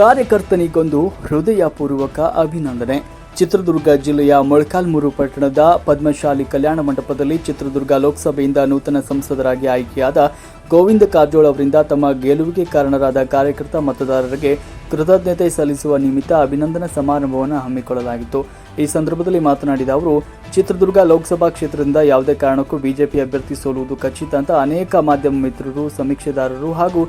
ಕಾರ್ಯಕರ್ತನಿಗೊಂದು ಹೃದಯಪೂರ್ವಕ ಅಭಿನಂದನೆ. ಚಿತ್ರದುರ್ಗ ಜಿಲ್ಲೆಯ ಮೊಳಕಾಲ್ಮೂರು ಪಟ್ಟಣದ ಪದ್ಮಶಾಲಿ ಕಲ್ಯಾಣ ಮಂಟಪದಲ್ಲಿ ಚಿತ್ರದುರ್ಗ ಲೋಕಸಭೆಯಿಂದ ನೂತನ ಸಂಸದರಾಗಿ ಆಯ್ಕೆಯಾದ ಗೋವಿಂದ ಕಾರಜೋಳ ಅವರಿಂದ ತಮ್ಮ ಗೆಲುವಿಗೆ ಕಾರಣರಾದ ಕಾರ್ಯಕರ್ತ ಮತದಾರರಿಗೆ ಕೃತಜ್ಞತೆ ಸಲ್ಲಿಸುವ ನಿಮಿತ್ತ ಅಭಿನಂದನಾ ಸಮಾರಂಭವನ್ನು ಹಮ್ಮಿಕೊಳ್ಳಲಾಗಿತ್ತು. ಈ ಸಂದರ್ಭದಲ್ಲಿ ಮಾತನಾಡಿದ ಅವರು, ಚಿತ್ರದುರ್ಗ ಲೋಕಸಭಾ ಕ್ಷೇತ್ರದಿಂದ ಯಾವುದೇ ಕಾರಣಕ್ಕೂ ಬಿಜೆಪಿ ಅಭ್ಯರ್ಥಿ ಸೋಲುವುದು ಖಚಿತ ಅಂತ ಅನೇಕ ಮಾಧ್ಯಮ ಮಿತ್ರರು, ಸಮೀಕ್ಷೆದಾರರು ಹಾಗೂ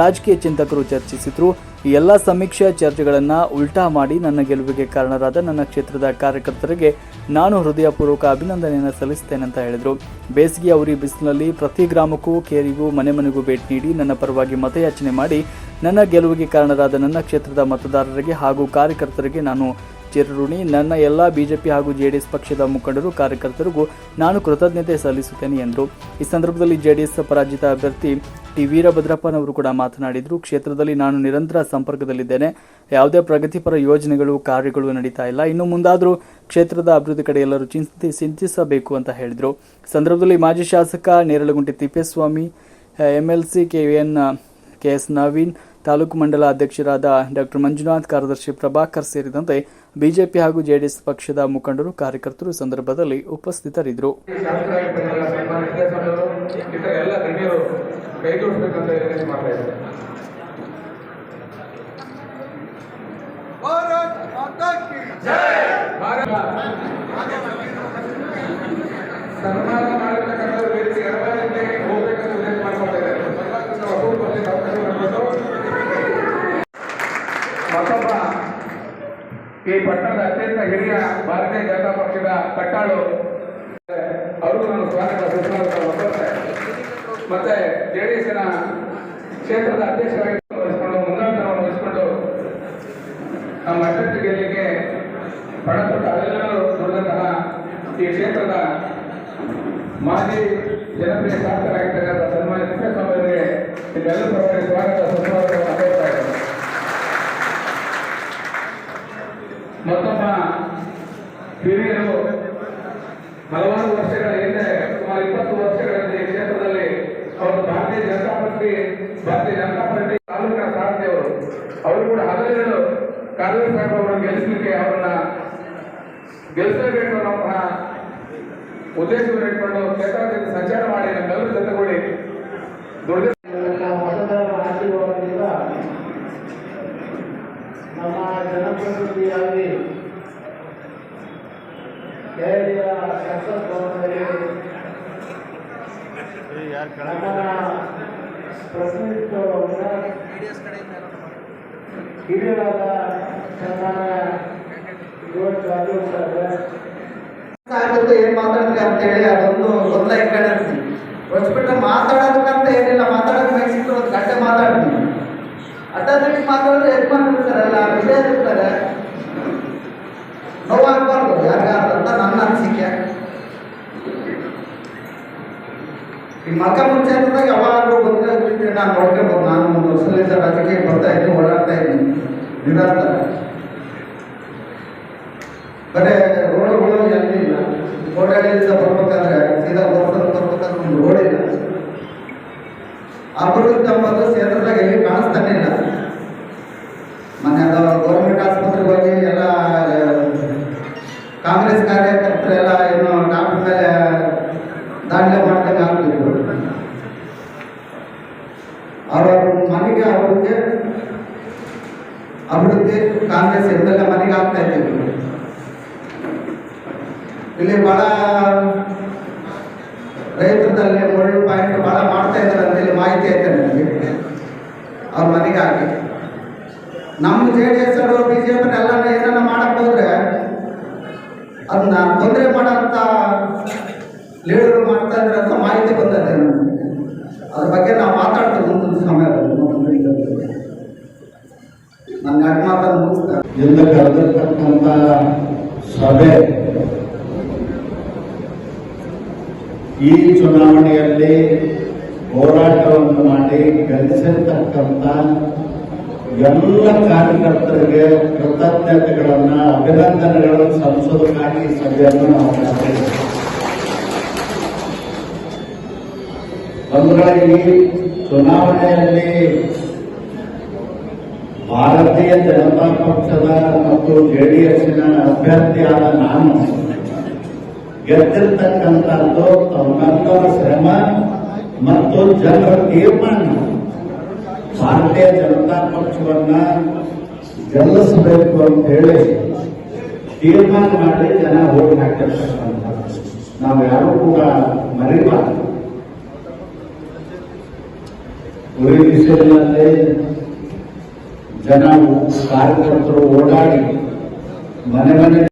ರಾಜಕೀಯ ಚಿಂತಕರು ಚರ್ಚಿಸಿದ್ರು. ಈ ಎಲ್ಲ ಸಮೀಕ್ಷಾ ಚರ್ಚೆಗಳನ್ನು ಉಲ್ಟಾ ಮಾಡಿ ನನ್ನ ಗೆಲುವಿಗೆ ಕಾರಣರಾದ ನನ್ನ ಕ್ಷೇತ್ರದ ಕಾರ್ಯಕರ್ತರಿಗೆ ನಾನು ಹೃದಯಪೂರ್ವಕ ಅಭಿನಂದನೆಯನ್ನು ಸಲ್ಲಿಸುತ್ತೇನೆ ಅಂತ ಹೇಳಿದರು. ಬೇಸಿಗೆ ಅವರಿ ಬಿಸಿಲಿನಲ್ಲಿ ಪ್ರತಿ ಗ್ರಾಮಕ್ಕೂ ಕೇರಿಗೂ, ಮನೆ ಮನೆಗೂ ಭೇಟಿ ನೀಡಿ ನನ್ನ ಪರವಾಗಿ ಮತಯಾಚನೆ ಮಾಡಿ ನನ್ನ ಗೆಲುವಿಗೆ ಕಾರಣರಾದ ನನ್ನ ಕ್ಷೇತ್ರದ ಮತದಾರರಿಗೆ ಹಾಗೂ ಕಾರ್ಯಕರ್ತರಿಗೆ ನಾನು ಚಿರಋಣಿ ನನ್ನ ಎಲ್ಲ ಬಿಜೆಪಿ ಹಾಗೂ ಜೆಡಿಎಸ್ ಪಕ್ಷದ ಮುಖಂಡರು ಕಾರ್ಯಕರ್ತರಿಗೂ ನಾನು ಕೃತಜ್ಞತೆ ಸಲ್ಲಿಸುತ್ತೇನೆ ಎಂದರು. ಈ ಸಂದರ್ಭದಲ್ಲಿ ಜೆಡಿಎಸ್ ಪರಾಜಿತ ಅಭ್ಯರ್ಥಿ ಟಿ ವೀರಭದ್ರಪ್ಪನವರು ಕೂಡ ಮಾತನಾಡಿದರು. ಕ್ಷೇತ್ರದಲ್ಲಿ ನಾನು ನಿರಂತರ ಸಂಪರ್ಕದಲ್ಲಿದ್ದೇನೆ. ಯಾವುದೇ ಪ್ರಗತಿಪರ ಯೋಜನೆಗಳು, ಕಾರ್ಯಗಳು ನಡೀತಾ ಇಲ್ಲ. ಇನ್ನು ಮುಂದಾದರೂ ಕ್ಷೇತ್ರದ ಅಭಿವೃದ್ಧಿ ಕಡೆ ಎಲ್ಲರೂ ಚಿಂತಿ ಚಿಂತಿಸಬೇಕು ಅಂತ ಹೇಳಿದರು. ಸಂದರ್ಭದಲ್ಲಿ ಮಾಜಿ ಶಾಸಕ Neralagunte Thippeswamy N K S Naveen, taluk ಮಂಡಲ ಅಧ್ಯಕ್ಷರಾದ ಡಾಕ್ಟರ್ ಮಂಜುನಾಥ್, ಕಾರ್ಯದರ್ಶಿ ಪ್ರಭಾಕರ್ ಸೇರಿದಂತೆ ಬಿಜೆಪಿ ಹಾಗೂ ಜೆಡಿಎಸ್ ಪಕ್ಷದ ಮುಖಂಡರು ಕಾರ್ಯಕರ್ತರು ಸಂದರ್ಭದಲ್ಲಿ ಉಪಸ್ಥಿತರಿದ್ದರು. ಈ ಪಟ್ಟಣದ ಅತ್ಯಂತ ಹಿರಿಯ ಭಾರತೀಯ ಜನತಾ ಪಕ್ಷದ ಕಟ್ಟಾಳು. ಅವರು ನಾನು ಸ್ವಾಗತ, ಸುಸ್ವಾಗತ ಮತ್ತೆ ಜೆಡಿಎಸ್ನ ಕ್ಷೇತ್ರದ ಅಧ್ಯಕ್ಷರಾಗಿ ವಹಿಸಿಕೊಂಡು ಮುಂದಾಟವನ್ನು ವಹಿಸಿಕೊಂಡು ನಮ್ಮ ಅಭ್ಯರ್ಥಿ ಗೆಲ್ಲಿಗೆ ಪಣತೊಟ್ಟು ಅವೆಲ್ಲರೂ ದುಡಿದಂತಹ ಈ ಕ್ಷೇತ್ರದ ಮಾಜಿ ಜನಪ್ರಿಯ ಶಾಸಕರಾಗಿರ್ತಕ್ಕಂಥ ಸನ್ಮಾನ್ಯ ತಿಪ್ಪೇಸ್ವಾಮಿ ಅವರಿಗೆ ನಿಮ್ಮೆಲ್ಲರ ಪರವಾಗಿ ಸ್ವಾಗತ, ಸುಸ್ವಾಗತವನ್ನು ಕೋರ್ತಾ ಇದ್ದೇನೆ ಮತ್ತೊಬ್ಬ ಹಿರಿಯರು ಹಲವಾರು ವರ್ಷಗಳ ಹಿಂದೆ, ಸುಮಾರು ಇಪ್ಪತ್ತು ವರ್ಷಗಳ ಹಿಂದೆ ಕ್ಷೇತ್ರದಲ್ಲಿ ಅವರು ಭಾರತೀಯ ಜನತಾ ಪಾರ್ಟಿ, ಭಾರತೀಯ ಜನತಾ ಪಾರ್ಟಿ ತಾಲೂಕಿನ ಸಾರಥಿಯವರು ಅವರು. ಕೂಡ ಹಗಲಿರಲು ಕಾಂಗ್ರೆಸ್ ಅವರನ್ನು ಗೆಲ್ಲಿಸಲಿಕ್ಕೆ ಅವರನ್ನ ಗೆಲ್ಲಿಸಬೇಕು ಅನ್ನೋಂತಹ ಉದ್ದೇಶವನ್ನು ಇಟ್ಕೊಂಡು ಕ್ಷೇತ್ರದಿಂದ ಸಂಚಾರ ಮಾಡಿ ನಮ್ಮೆಲ್ಲರೂ ಜೊತೆಗೂಡಿ ದುಡಿದ ದೆಹಲಿಯ ಸಂಸತ್ ಭವನದಲ್ಲಿ ಹಿರಿಯರಾದ ಸನ್ಮಾನ್ಯ ಏನ್ ಮಾತಾಡ್ತೀವಿ ಅಂತೇಳಿ ಅದೊಂದು ಗೊಂದಲ ಇಟ್ಕೊಂಡಿರ್ತೀನಿ ಹೊಸ್ಬಿಟ್ರೆ ಮಾತಾಡೋದಕ್ಕಂತ ಈ ಮಕ್ಕ ಮುಂಚೆ ಅಂತಂದಾಗ ಯಾವಾಗಲೂ ಬಂದಿರೋದ್ರಿಂದ ನಾನು ನೋಡ್ಕೊಬೋದು ನಾನು ಒಂದು ವರ್ಷದಿಂದ ರಾಜಕೀಯ ಬರ್ತಾ ಇದ್ದೀನಿ, ಓಡಾಡ್ತಾ ಇದ್ದೀನಿ. ನಿರಂತರ ಬರೇ ರೋಡ್ಗಳು ಎಲ್ಲಿ ಇಲ್ಲ. ಓಡಾಡಿಯಿಂದ ಬರ್ಬೇಕಾದ್ರೆ ಸೀದಾ ಬರ್ಸಲ್ ಬರ್ಬೇಕಾದ್ರೆ ಒಂದು ರೋಡ್ ಇಲ್ಲ. ಅಭಿವೃದ್ಧಿ ಎಂಬುದು ಕ್ಷೇತ್ರದಾಗ ಎಲ್ಲಿ ಕಾಣಿಸ್ತಾನೆ ಇಲ್ಲ ಮೊನ್ನೆ ಅದು ಗೌರ್ಮೆಂಟ್ ಆಸ್ಪತ್ರೆಗೆ ಹೋಗಿ ಎಲ್ಲ ಆ, ಕಾಂಗ್ರೆಸ್ ಕಾರ್ಯಕರ್ತರೆಲ್ಲ ಏನು ಡಾಕ್ಟರ್ ಮೇಲೆ ದಾಖಲೆ ಮಾಡ್ದಂಗೆ ಆಗ್ತಿದ್ರು ಅವ್ರ ಮನೆಗೆ ಅಭಿವೃದ್ಧಿ ಕಾಂಗ್ರೆಸ್ ಎಂದೆಲ್ಲ ಮನೆಗೆ ಆಗ್ತಾ ಇದ್ದೀವಿ. ಇಲ್ಲಿ ಬಹಳ ರೈತರದಲ್ಲಿ ಮುಳ್ಳು ಪಾಯಿಂಟ್ ಬಹಳ ಮಾಡ್ತಾ ಇದ್ದಾರೆ ಅಂತೇಳಿ ಮಾಹಿತಿ ಐತೆ ನನಗೆ. ಅವ್ರ ಮನೆಗೆ ಹಾಕಿ. ನಮ್ಮ ಜೆ ಡಿ ಎಸ್ ಅವರು, ಬಿ ಜೆ ನನ್ನ ಗಂಟು ಮುಗಿಸ್ತಾರೆ ಕರೆದಿರ್ತಕ್ಕಂಥ ಸಭೆ ಈ ಚುನಾವಣೆಯಲ್ಲಿ ಹೋರಾಟವನ್ನು ಮಾಡಿ ಗಳಿಸಿರ್ತಕ್ಕಂಥ ಎಲ್ಲ ಕಾರ್ಯಕರ್ತರಿಗೆ ಕೃತಜ್ಞತೆಗಳನ್ನ, ಅಭಿನಂದನೆಗಳನ್ನು ಸಂಸದಕ್ಕಾಗಿ ಸಭೆಯನ್ನು ನಾವು ಬಂಧುಗಳೇ ಈ ಚುನಾವಣೆಯಲ್ಲಿ ಭಾರತೀಯ ಜನತಾ ಪಕ್ಷದ ಮತ್ತು ಜೆಡಿಎಸ್ನ ಅಭ್ಯರ್ಥಿಯಾದ ನಾನು ಗೆದ್ದಿರ್ತಕ್ಕಂಥದ್ದು ತಮ್ಮಂತರ ಶ್ರಮ ಮತ್ತು ಜನರ ತೀರ್ಮಾನ. ಭಾರತೀಯ ಜನತಾ ಪಕ್ಷವನ್ನ ಗೆಲ್ಲಿಸಬೇಕು ಅಂತ ಹೇಳಿ ತೀರ್ಮಾನ ಮಾಡಿ ಜನ ಓಟ್ ಹಾಕಿರ್ತಕ್ಕಂಥ ನಾವು ಯಾರು ಕೂಡ ಮರಿಬಾರ್ದು. ಉರಿ ಬಿಸಿಲಿನಲ್ಲಿ ಜನ ಕಾರ್ಯಕರ್ತರು ಓಡಾಡಿ ಮನೆ ಮನೆ